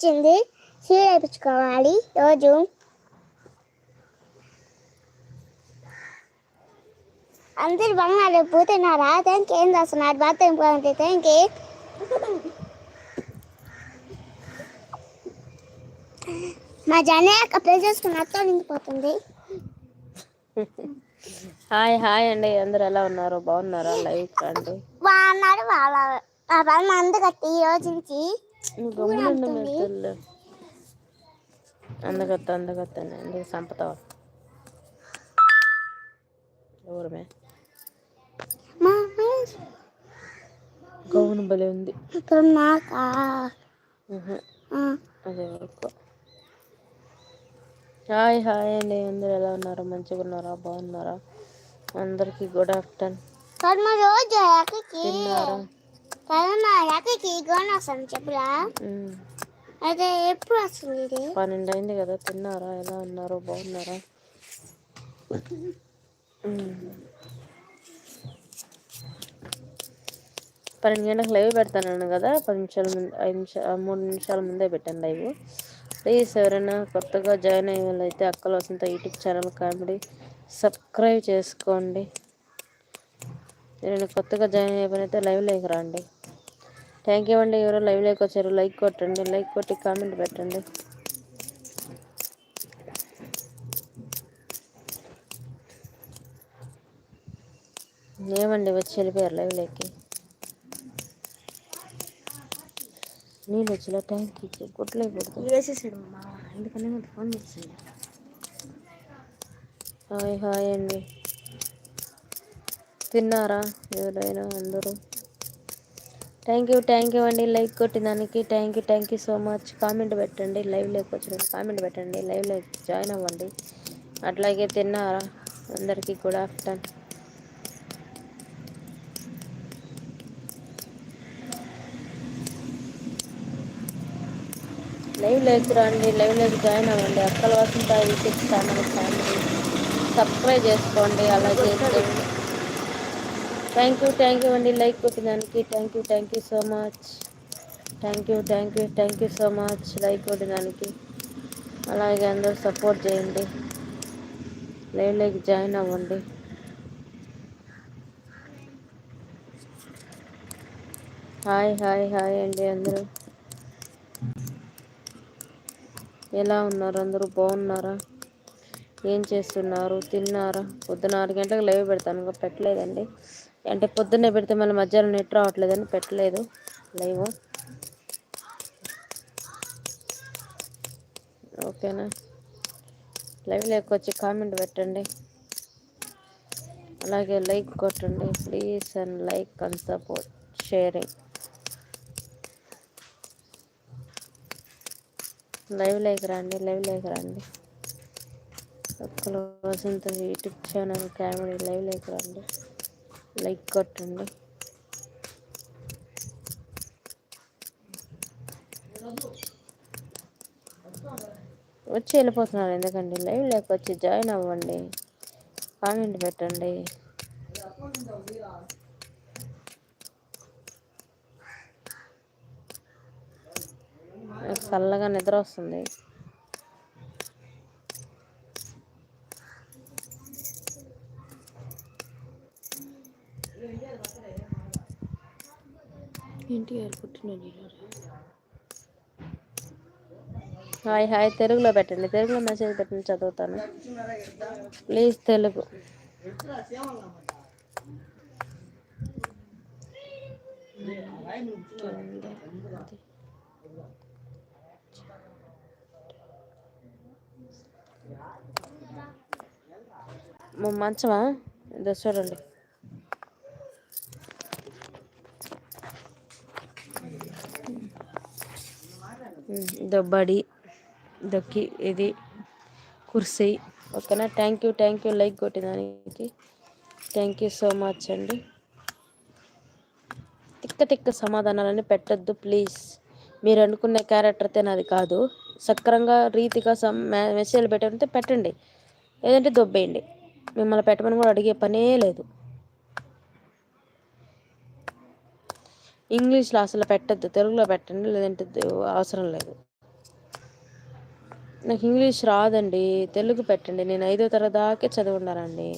వచ్చింది. సీడ్ వేయించుకోవాలి రోజు అందరు బాగున్నారు పోతున్నారా? థ్యాంక్ ఏం చేస్తున్నారు బాత్రూమ్ పోతే థ్యాంక్ మా జనక ప్లే చేసుకున్న అత్త నిండిపోతుంది. హాయ్ హాయ్ అండి. అందరు ఎలా ఉన్నారు? బాగున్నారా? లైవ్ అండి? బాగున్నారు. వాళ్ళ ఆ వాళ్ళ మందు కట్టి ఈ రోజు నుంచి నువ్వు గమ్మునుండు మీ? తల్లి. అందగత్త అందగత్త ఎందుకు సంపతావు? ఎవరమే? మా గౌను భలే ఉంది. అదే వరకు. హాయ్ హాయ్ అండి. అందరు ఎలా ఉన్నారు? మంచిగా ఉన్నారా? బాగున్నారా? అందరికీ గుడ్ ఆఫ్టర్నూన్ తిన్నారా? గోన వస్తాను చెప్పురా ఉమ్, అయితే ఎప్పుడు వస్తుంది ఇది? పన్నెండు అయింది కదా తిన్నారా? ఎలా ఉన్నారు? బాగున్నారా. పన్నెండు గంటలకు లైవ్ పెడతాను కదా పది నిమిషాల ముందు ఐదు నిమిషాలు మూడు నిమిషాల ముందే పెట్టాను లైవ్. ప్లీజ్ ఎవరైనా కొత్తగా జాయిన్ అయ్యే వాళ్ళు అయితే Akkala Vasantha YouTube channel comedy subscribe చేసుకోండి. నేను కొత్తగా జాయిన్ అయిపోయినైతే లైవ్ లేక రండి. థ్యాంక్ యూ అండి. ఎవరో లైవ్ లేక వచ్చారు లైక్ కొట్టండి లైక్ కొట్టి కామెంట్ పెట్టండి. ఏమండి వచ్చి వెళ్ళిపోయారు లైవ్ లేకి నీళ్ళు వచ్చిన ట్యాంక్ ఇచ్చి కొట్టలేకూడదు వేసేసాడు మా ఎందుకని ఫోన్ హాయ్ హాయ్ అండి. తిన్నారా? ఎవరైనా అందరూ? థ్యాంక్ యూ థ్యాంక్ యూ అండి. Like కొట్టినందుకు thank you thank you so much comment పెట్టండి లైవ్ లేక వచ్చిన కామెంట్ పెట్టండి. లైవ్ జాయిన్ అవ్వండి. అట్లాగే తిన్నారా? అందరికీ గుడ్ ఆఫ్టర్నూన్ లైవ్ లేకు రండి లైవ్ లేకు జాయిన్ అవ్వండి. Akkala Vasantha YouTube family subscribe చేసుకోండి. అలాగే థ్యాంక్ యూ థ్యాంక్ యూ అండి like కొట్టినానికి thank you thank you so much thank you thank you thank you so much like కొట్టినానికి అలాగే అందరూ సపోర్ట్ చేయండి. Live like join అవ్వండి. Hi hi hi అండి అందరూ. ఎలా ఉన్నారు? అందరూ బాగున్నారా? ఏం చేస్తున్నారు? తిన్నారా? పొద్దున ఆరు గంటలకు లైవ్ పెడతాను ఇంకా పెట్టలేదండి. అంటే పొద్దున్నే పెడితే మళ్ళీ మధ్యాహ్నం నెట్ రావట్లేదని పెట్టలేదు. లైవ్. ఓకేనా? లైవ్ లేకొచ్చి కామెంట్ పెట్టండి. అలాగే లైక్ కొట్టండి. Please and like and support. Sharing. Live like రండి లైవ్ లైక్ రండి. Akkala Vasantha YouTube channel comedy live like రండి. లైక్ కొట్టండి. వచ్చి వెళ్ళిపోతున్నారు ఎందుకండి? లైవ్ లేక వచ్చి జాయిన్ అవ్వండి. కామెంట్ పెట్టండి. చల్లగా నిద్ర వస్తుంది. NTR hi hi. తెలుగులో పెట్టండి. తెలుగులో మెసేజ్ పెట్టండి చదువుతాను. ప్లీజ్ తెలుగు. మంచమా? ఇదో చూడండి. దొబ్బడి దొక్కి ఇది కుర్సీ. ఓకేనా? Thank you thank you. Like కొట్టినానికి thank you so much అండి. తిక్క తిక్క సమాధానాలని పెట్టద్దు ప్లీజ్. మీరు అనుకునే క్యారెక్టర్ అయితే నాది కాదు. సక్రంగా రీతిగా సమ్ మెసేజ్లు పెట్టంటే పెట్టండి. లేదంటే దొబ్బేయండి. మిమ్మల్ని పెట్టమని కూడా అడిగే పనే లేదు. ఇంగ్లీష్లో అసలు పెట్టద్దు తెలుగులో పెట్టండి లేదంటే అవసరం లేదు. నాకు ఇంగ్లీష్ రాదండి తెలుగు పెట్టండి నేను ఐదో తరగతి దాకే చదివి ఉండానండి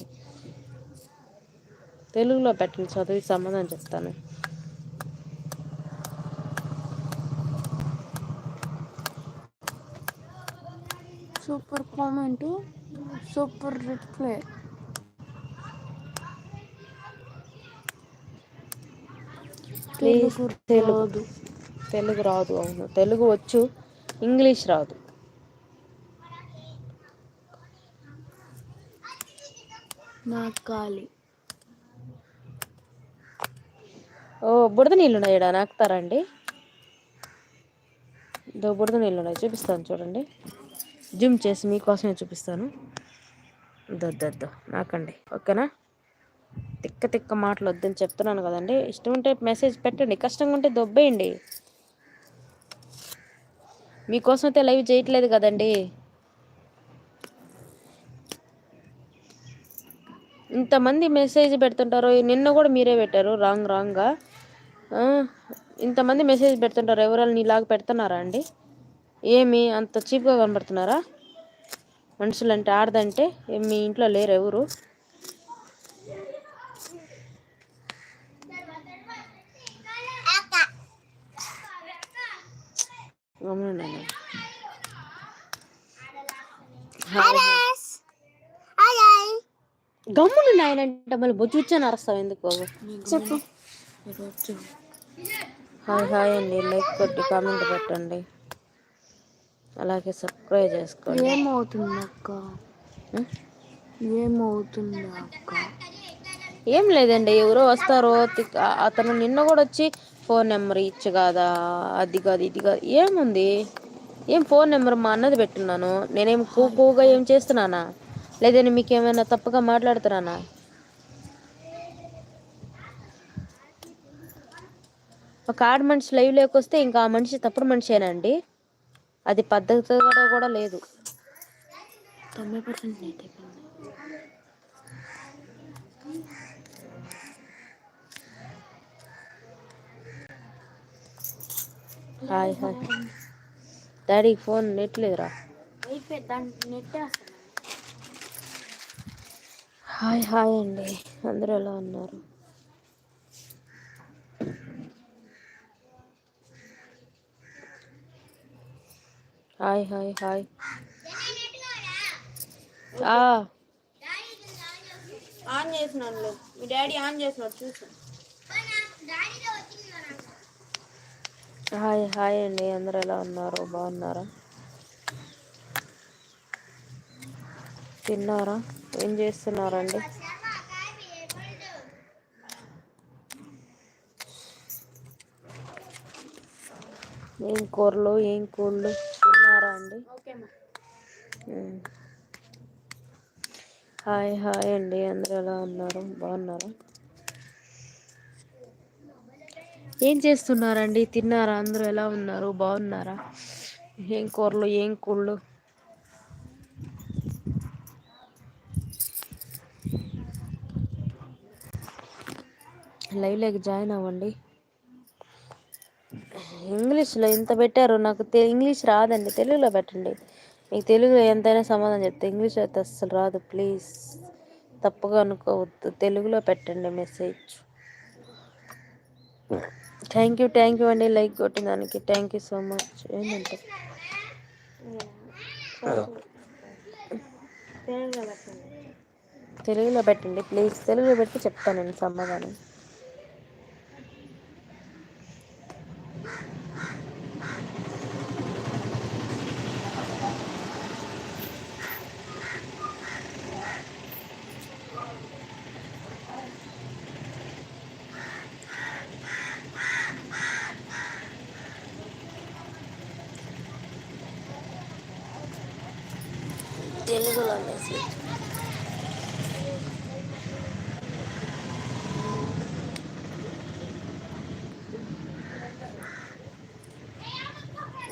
తెలుగులో పెట్టండి చదివి సమాధానం చెప్తాను. Super comment super reply. Please Telugu Telugu. రాదు. అవును. తెలుగు వచ్చు ఇంగ్లీష్ రాదు. నాకు ఖాళీ ఓ బుడద నీళ్ళు ఉన్నాయి ఈడ నాకుతారండి. దో బుడద నీళ్ళు ఉన్నాయి చూపిస్తాను చూడండి. జూమ్ చేసి మీకోసమే చూపిస్తాను. దొద్దొద్దు నాకండి. ఓకేనా? తిక్క తిక్క మాటలు వద్దని చెప్తున్నాను కదండి. ఇష్టం ఉంటే మెసేజ్ పెట్టండి. కష్టంగా ఉంటే దొబ్బేయండి. మీకోసం అయితే లైవ్ చేయట్లేదు కదండి. ఇంతమంది మెసేజ్ పెడుతుంటారు నిన్న కూడా మీరే పెట్టారు. రాంగ్ రాంగ్గా. ఇంతమంది మెసేజ్ పెడుతుంటారు ఎవరైనా నీలాగా పెడుతున్నారా అండి? ఏమి? అంత చీప్గా కనబడుతున్నారా? మనుషులంటే ఆడదంటే మీ ఇంట్లో లేరు ఎవరు? గమనండి గమ్మును నాయనంటే మళ్ళీ బొచ్చుచ్చాను అరుస్తావు ఎందుకు చెప్పు. హాయ్ హాయ్ అండి. లైక్ కొట్టి కామెంట్ పెట్టండి. అలాగే సబ్స్క్రైబ్ చేసుకోండి. ఏమవుతుంది అక్క? ఏమవుతుంది అక్క ఏం లేదండి. ఎవరో వస్తారో అతను నిన్న కూడా వచ్చి ఫోన్ నెంబర్ ఇచ్చు కాదా? అది కాదు ఇది కాదు. ఏముంది? ఏం ఫోన్ నెంబర్ మా అన్నది పెట్టున్నాను. నేనేం కూగా ఏం చేస్తున్నానా? లేదని మీకు ఏమైనా తప్పుగా మాట్లాడుతున్నానా? ఒక ఆడ మనిషి లైవ్ లేకొస్తే ఇంకా ఆ మనిషి తప్పుడు మనిషేనండి. అది పద్ధతి కూడా కూడా లేదు. తొంభై పర్సెంట్ హాయ్ హాయ్. డాడీకి ఫోన్ నెట్ లేదురా. వైఫై దాంట్లో నెట్ హాయ్ హాయ్ అండి. అందరూ ఎలా ఉన్నారు? Hi hi hi. ఆ, ఆన్ చేసినాను మీ డాడీ ఆన్ చేసినాడు చూసు హాయ్ హాయ్ అండి. అందరు ఎలా ఉన్నారు? బాగున్నారా? తిన్నారా? ఏం చేస్తున్నారండి? ఏం కూరలు ఏం కూళ్ళు తిన్నారా అండి? హాయ్ హాయ్ అండి. అందరు ఎలా ఉన్నారు? బాగున్నారా? ఏం చేస్తున్నారండి? తిన్నారా? అందరూ ఎలా ఉన్నారు? బాగున్నారా? ఏం కూరలు? ఏం కూళ్ళు? లైవ్లోకి జాయిన్ అవ్వండి. ఇంగ్లీష్లో ఎంత పెట్టారు. నాకు ఇంగ్లీష్ రాదండి. తెలుగులో పెట్టండి. మీకు తెలుగులో ఎంతైనా సమాధానం చెప్తే. ఇంగ్లీష్ అయితే అస్సలు రాదు. ప్లీజ్. తప్పుగా అనుకోవద్దు. తెలుగులో పెట్టండి message. Thank you thank you అండి. లైక్ కొట్టిన దానికి థ్యాంక్ యూ సో మచ్ ఏంటంటే తెలుగులో పెట్టండి. ప్లీజ్ తెలుగులో పెట్టి చెప్తాను నేను సమాధానం. తెలుగులో మెసేజ్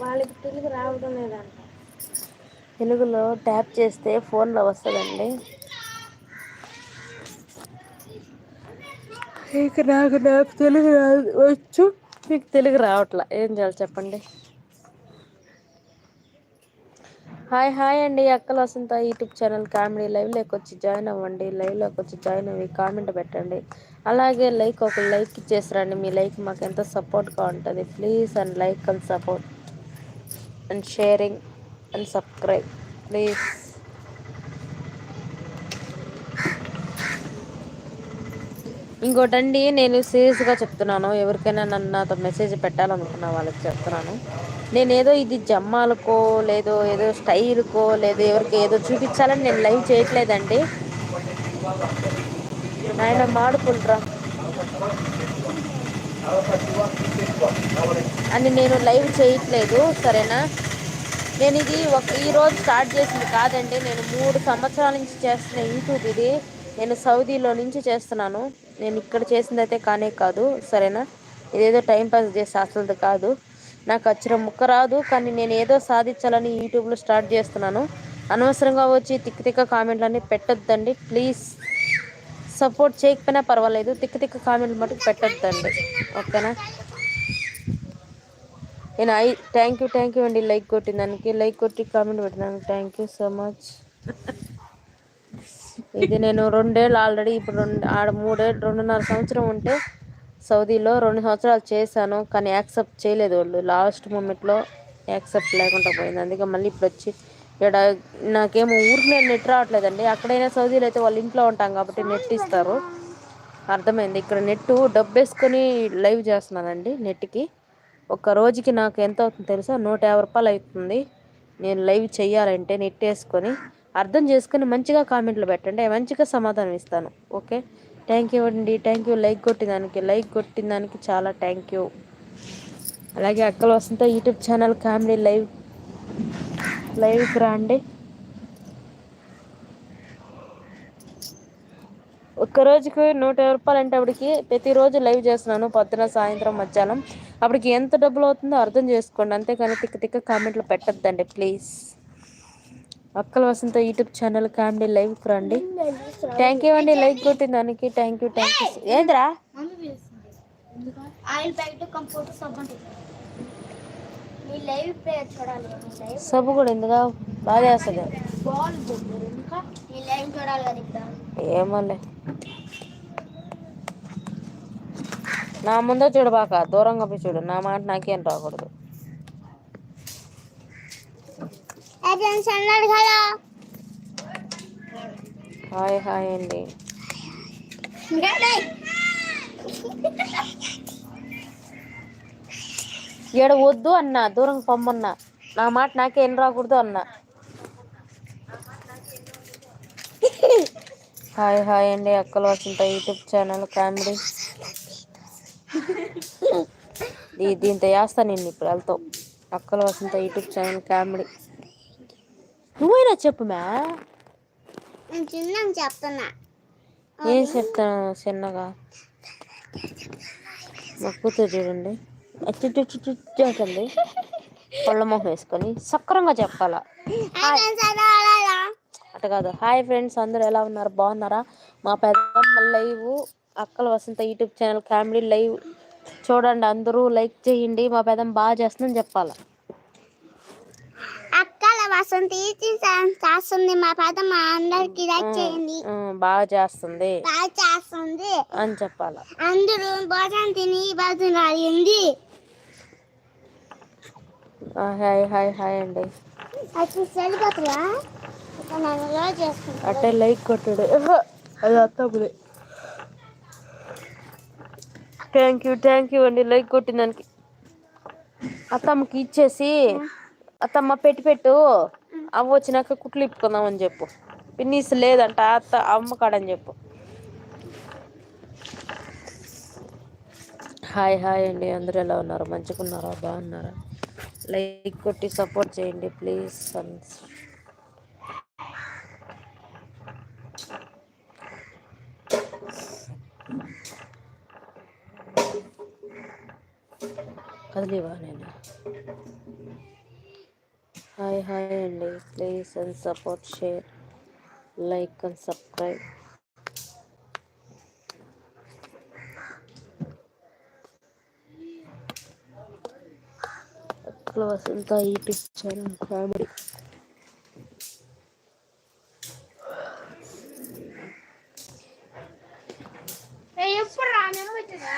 వాళ్ళకి తెలుగు రావడం లేదంట. తెలుగులో ట్యాప్ చేస్తే ఫోన్లో వస్తుందండి. ఇక నాకు నాకు తెలుగు వచ్చు. మీకు తెలుగు రావట్లా. ఏం చేయాలి చెప్పండి? హాయ్ హాయ్ అండి. అక్కల వసంత యూట్యూబ్ ఛానల్ కామెడీ లైవ్లోకి వచ్చి జాయిన్ అవ్వండి. లైవ్లోకి వచ్చి జాయిన్ అవ్వి కామెంట్ పెట్టండి. అలాగే లైక్ ఒక లైక్ ఇచ్చేసరండి. మీ లైక్ మాకు ఎంతో సపోర్ట్గా ఉంటుంది. Please and like and support and sharing and subscribe. Please. ఇంకోటండి నేను సీరియస్గా చెప్తున్నాను. ఎవరికైనా నన్ను నాతో మెసేజ్ పెట్టాలనుకున్న వాళ్ళకి చెప్తున్నాను. నేను ఏదో ఇది జమ్మాలకో లేదో ఏదో స్టైల్కో లేదో ఎవరికి ఏదో చూపించాలని నేను లైవ్ చేయట్లేదండి. ఆయన మాడుకుంట్రా. అని నేను లైవ్ చేయట్లేదు సరేనా? నేను ఇది ఒక ఈరోజు స్టార్ట్ చేసింది కాదండి నేను మూడు సంవత్సరాల నుంచి చేస్తున్న యూట్యూబ్ ఇది. నేను సౌదీలో నుంచి చేస్తున్నాను. నేను ఇక్కడ చేసింది అయితే కానే కాదు సరేనా? ఇదేదో టైంపాస్ చేసే అసలు కాదు. నాకు వచ్చిన ముక్క రాదు కానీ నేను ఏదో సాధించాలని యూట్యూబ్లో స్టార్ట్ చేస్తున్నాను. అనవసరంగా వచ్చి తిక్క తిక్క కామెంట్లన్నీ పెట్టొద్దండి. ప్లీజ్ సపోర్ట్ చేయకపోయినా పర్వాలేదు తిక్క తిక్క కామెంట్లు మటుకు పెట్టొద్దండి. ఓకేనా? నేను I thank you thank you అండి. లైక్ కొట్టిన దానికి లైక్ కొట్టి కామెంట్ పెట్టినాను థ్యాంక్ యూ సో మచ్. ఇది నేను రెండేళ్ళు ఆల్రెడీ ఇప్పుడు రెండు ఆడ మూడేళ్ళు రెండున్నర సంవత్సరం ఉంటే సౌదీలో రెండు సంవత్సరాలు చేశాను కానీ యాక్సెప్ట్ చేయలేదు వాళ్ళు. లాస్ట్ మూమెంట్లో యాక్సెప్ట్ లేకుండా పోయింది. అందుకే మళ్ళీ ఇప్పుడు వచ్చి ఇక్కడ నాకేమో ఊరికి నేను నెట్ రావట్లేదండి. అక్కడైనా సౌదీలో అయితే వాళ్ళ ఇంట్లో ఉంటాం కాబట్టి నెట్ ఇస్తారు. అర్థమైంది? ఇక్కడ నెట్ డబ్బేసుకొని లైవ్ చేస్తున్నానండి నెట్కి. ఒక రోజుకి నాకు ఎంత అవుతుంది తెలుసా? నూట యాభై రూపాయలు అవుతుంది. నేను లైవ్ చేయాలంటే నెట్ వేసుకొని అర్థం చేసుకుని మంచిగా కామెంట్లు పెట్టండి. మంచిగా సమాధానం ఇస్తాను. ఓకే? థ్యాంక్ యూ అండి. థ్యాంక్ యూ లైక్ కొట్టిన దానికి లైక్ కొట్టిన దానికి చాలా థ్యాంక్ యూ అలాగే అక్కలు Vasantha YouTube channel comedy live లైవ్కి రాండి. ఒక్క రోజుకి నూట యాభై రూపాయలు అంటే అప్పటికి ప్రతిరోజు లైవ్ చేస్తున్నాను పొద్దున సాయంత్రం మధ్యాహ్నం. అప్పటికి ఎంత డబ్బులు అవుతుందో అర్థం చేసుకోండి. అంతేకాని తిక్క తిక్క కామెంట్లు పెట్టద్దండి ప్లీజ్ అక్కల వసంత యూట్యూబ్ ఛానల్ కామెడీ లైవ్కి రండి. థ్యాంక్ యూ అండి. లైక్ కొట్టిన దానికి థ్యాంక్ యూ థ్యాంక్ యూ ఏంద్రా ఆయిల్ ప్యాకెట్ కంప్యూటర్ సబ్బు మీ లైవ్ ప్లేయర్ చూడాలి. మీ లైవ్ సబ్బు కూడా ఎందుగా బాగా చేస్తుంది. మీ లైవ్ చూడాలి కదా ఇక్కడ ఏమోలే. నా ముందే చూడబాక దూరంగా పోయి చూడు. నా మాట నాకేం రాకూడదు. హాయ్ హాయ్ అండి. ఈడ వద్దు అన్న దూరం పొమ్మన్నా. నా మాట నాకే ఎన్ని రాకూడదు అన్న. హాయ్ హాయ్ అండి అక్కలు వస్తుంట యూట్యూబ్ ఛానల్ కామెడీ. దీంతో వేస్తా నేను ఇప్పుడు వెళ్తావు అక్కలు వస్తుంట యూట్యూబ్ ఛానల్ కామెడీ. నువ్వైనా చెప్పు మ్యా. నేను చిన్న చెప్తున్నా. ఏం చెప్తాను చిన్నగా? మా కూతురు చూడండి. అచ్చుంది పళ్ళ మొహం వేసుకొని సక్రంగా చెప్పాలా? అట కాదు. హాయ్ ఫ్రెండ్స్ అందరూ ఎలా ఉన్నారు? బాగున్నారా? మా పెద్దమ్మ లైవ్ అక్కల Vasantha YouTube channel comedy live. చూడండి అందరూ లైక్ చేయండి. మా పెద్దమ్మ బాగా చేస్తుందని చెప్పాలా? ఈచి చేస్తుంది మా పెద్ద మా అందరికి చేయండి. బాగా చేస్తుంది. బాగా చేస్తుంది. అని చెప్పాలా. అందరూ భోజనం తిని భోజనం రాయింది ఆ, హాయ్ హాయ్ హాయ్ అండి. అది సరిపోతుందా? అట్టే లైక్ కొట్టాడు. అది థ్యాంక్ యూ థ్యాంక్ యూ అండి. లైక్ కొట్టిన దానికి అత్తమ్మకి ఇచ్చేసి అత్తమ్మ పెట్టి పెట్టు. అవ్వ వచ్చినాక కుట్లు ఇప్పుకుందామని చెప్పు. పిన్నీస్ లేదంట అత్త అమ్మ కాడని చెప్పు. హాయ్ హాయ్ అండి. అందరూ ఎలా ఉన్నారు? మంచిగా ఉన్నారా బాగున్నారా? లైక్ కొట్టి సపోర్ట్ చేయండి ప్లీజ్. కదిలేవా నేను? హాయ్ హాయ్ అండి please and support share like and subscribe అక్కడ వసంత యూట్యూబ్ ఛానల్ కామెడీ ఎప్పుడు రా నేను పెట్టినా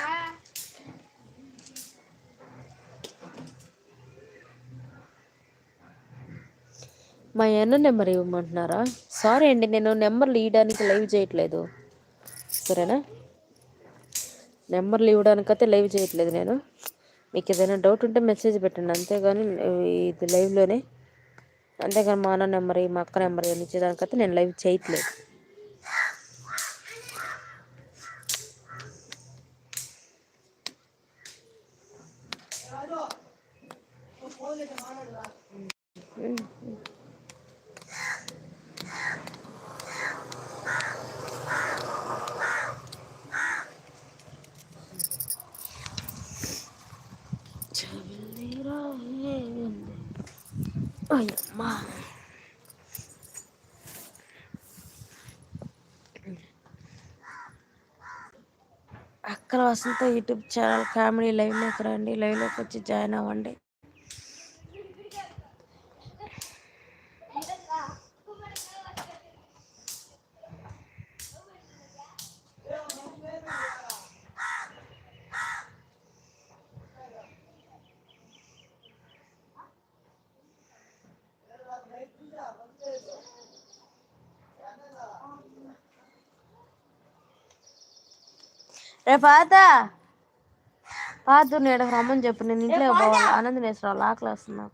మా అన్న నెంబర్ ఇవ్వమంటున్నారా? సారీ అండి నేను నెంబర్లు ఇవ్వడానికి లైవ్ చేయట్లేదు. సరేనా? నెంబర్లు ఇవ్వడానికైతే లైవ్ చేయట్లేదు నేను. మీకు ఏదైనా డౌట్ ఉంటే మెసేజ్ పెట్టండి. అంతేగాని ఇది లైవ్లోనే. అంతేగాని మా అన్న నెంబర్ మా అక్క నెంబర్ ఇచ్చేదానికైతే నేను లైవ్ చేయట్లేదు. అయ్యమ్మా అక్కల వసంత యూట్యూబ్ ఛానల్ కామెడీ లైవ్లోకి రండి. లైవ్లోకి వచ్చి జాయిన్ అవ్వండి. రే పాత? పాత నేను రమ్మని చెప్పు. నేను ఇంట్లో పోవాలి ఆనందనేశ్వరాలు ఆకలి వస్తున్నా.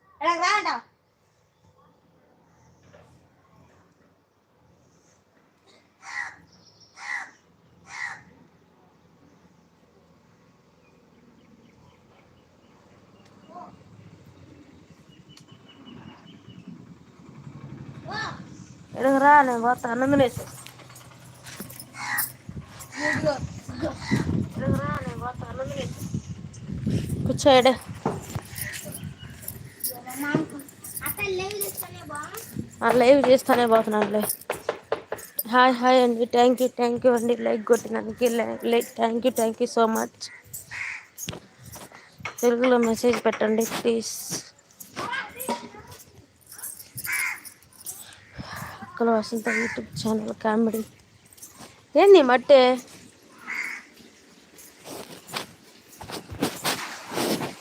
ఎడగరా నేను పోతా. ఆనందనేశ్వర కూర్చోడు కూర్చోయాడు. ఆ లైవ్ చేస్తానే పోతున్నానులే హాయ్ హాయ్ అండి. థ్యాంక్ యూ థ్యాంక్ యూ అండి. Like కొట్టినందుకు like thank you thank you so much తెలుగులో మెసేజ్ పెట్టండి ప్లీజ్ అక్కడ వసంత యూట్యూబ్ ఛానల్ కామెడీ. ఏంది మట్టే?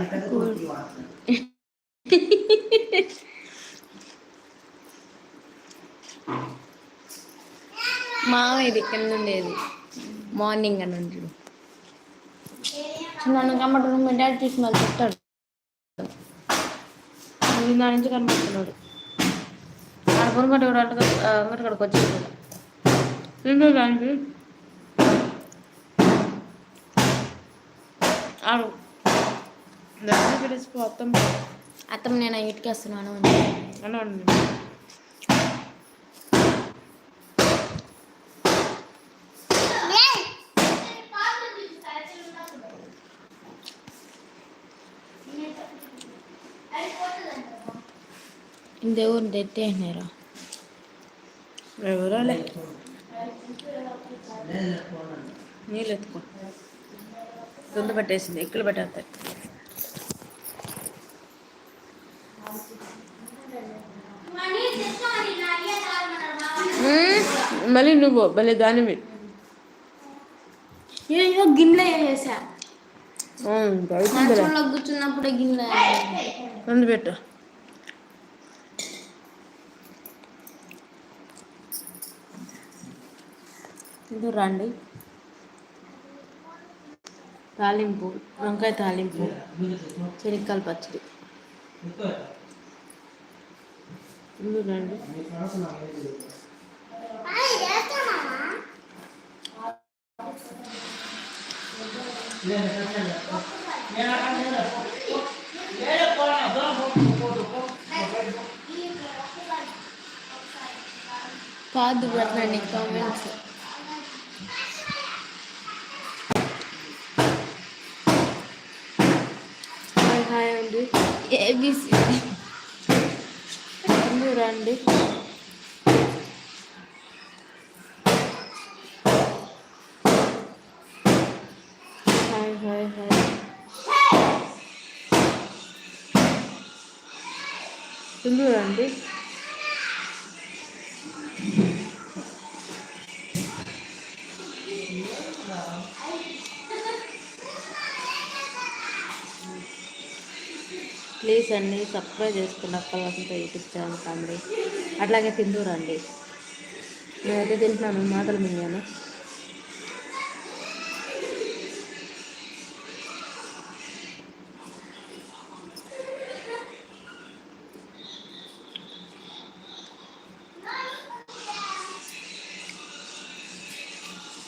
నీ పెద్ద కొడుకు ఇవ్వాలి. మామ ఇది కింద ఉండేది. మార్నింగ్ అని ఉంటాడు నన్ను కమ్మటం మీ డాడీ చూసి మళ్ళీ చెప్తాడు దాని నుంచి కనిపిస్తున్నాడు ఆడ పొరగట్టు కూడా అంగటి కడకు వచ్చేసాడు ఏంటో దానికి ఆడు అత్తం అత్తమ్మ. నేను ఇటుకేస్తున్నాను అని దేవుని తెట్టేసినారా ఎవరో నీళ్ళు ఎత్తుకో దుందు పట్టేసింది ఎక్కులు పట్టేస్తాయి మళ్ళీ నువ్వు భలే దానివి ఏదో గిన్నె వేసా కూర్చున్నప్పుడే గిన్నె రెండు పెట్టు ఇది రండి. తాలింపు వంకాయ తాలింపు చెనిక్కాయల పచ్చడి. రండి. కాదు పెట్టండి కామెంట్స్ హాయ్ హాయ్ అండి ఏబిసి ఇందు రండి హాయ్ హాయ్ హాయ్ ఇందు రండి ప్లీజ్ అండి సబ్స్క్రైబ్ చేసుకున్న అక్కలంతా యూట్యూబ్ ఛానల్ కామెడీ అట్లాగే తింటూ రండి. నేనైతే తింటున్నాను మాటలు మింగాను.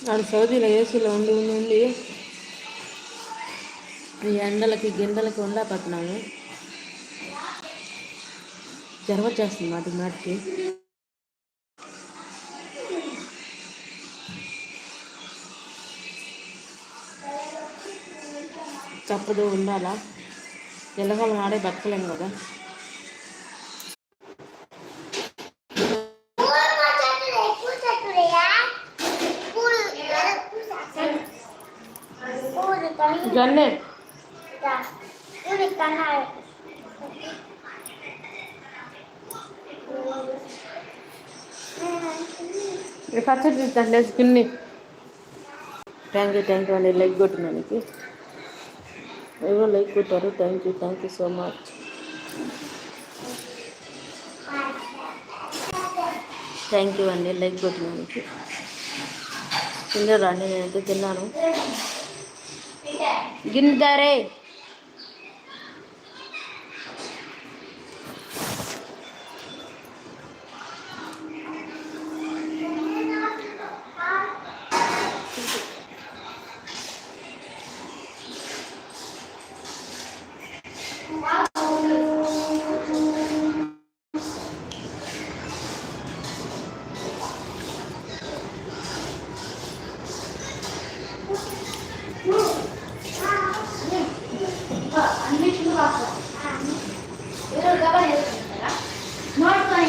వాడు సౌదీలో ఏసీలో ఉండి ఉండి ఉండి ఈ ఎండలకి గిండలకి ఉండకపోతున్నాము జ్వరం వచ్చేస్తుంది మాటి మాటికి. తప్పదు ఉండాలా? ఎల్లకాలం ఆడే బతకలేం కదా? జొన్నే ఈ పచ్చడి తీస్తాను స్కిన్ని. థ్యాంక్ యూ థ్యాంక్ యూ అండి లైక్ కొట్టినానికి ఎవరో లైక్ కొట్టారు? Thank you thank you so much thank you అండి లైక్ కొట్టినానికి తిన్నారా అండి? నేనైతే తిన్నాను. గిన్నెదారే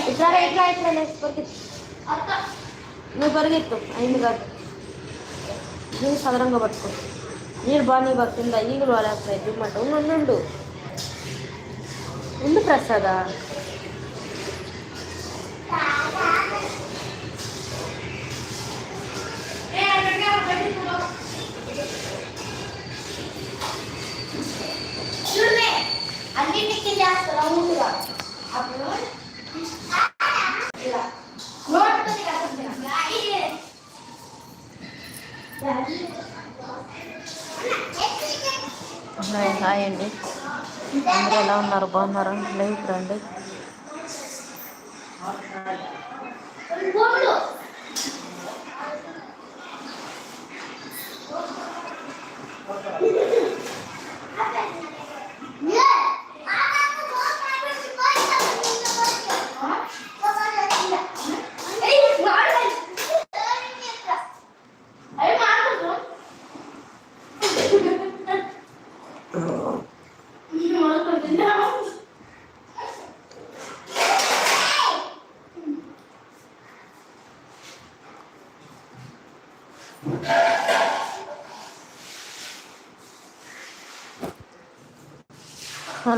ఇట్లా ఇట్లా ఇట్లా లేకపోతే నువ్వు పరిగెత్తు అయింది కాదు నువ్వు సదరంగా పట్టుకో. నీళ్ళు బాగా నీ కింద ఈగలు వాలేస్తాయి దిమ్మంట ఉండు ఉండు, ఉండు. ఉండు ప్రసాద. అన్నింటికి చేస్తారా ముందుగా అప్పుడు ఇలా నోట్ హాయ్ హాయ్ అండి. అందరూ ఎలా ఉన్నారు? బాగున్నారా? లైవ్ రండి.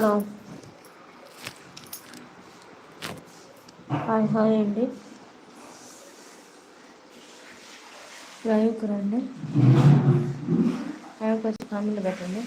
హలో. హాయ్ హాయ్ అండి. లైవ్కి రండి. లైవ్కి వచ్చి కామెంట్ పెట్టండి.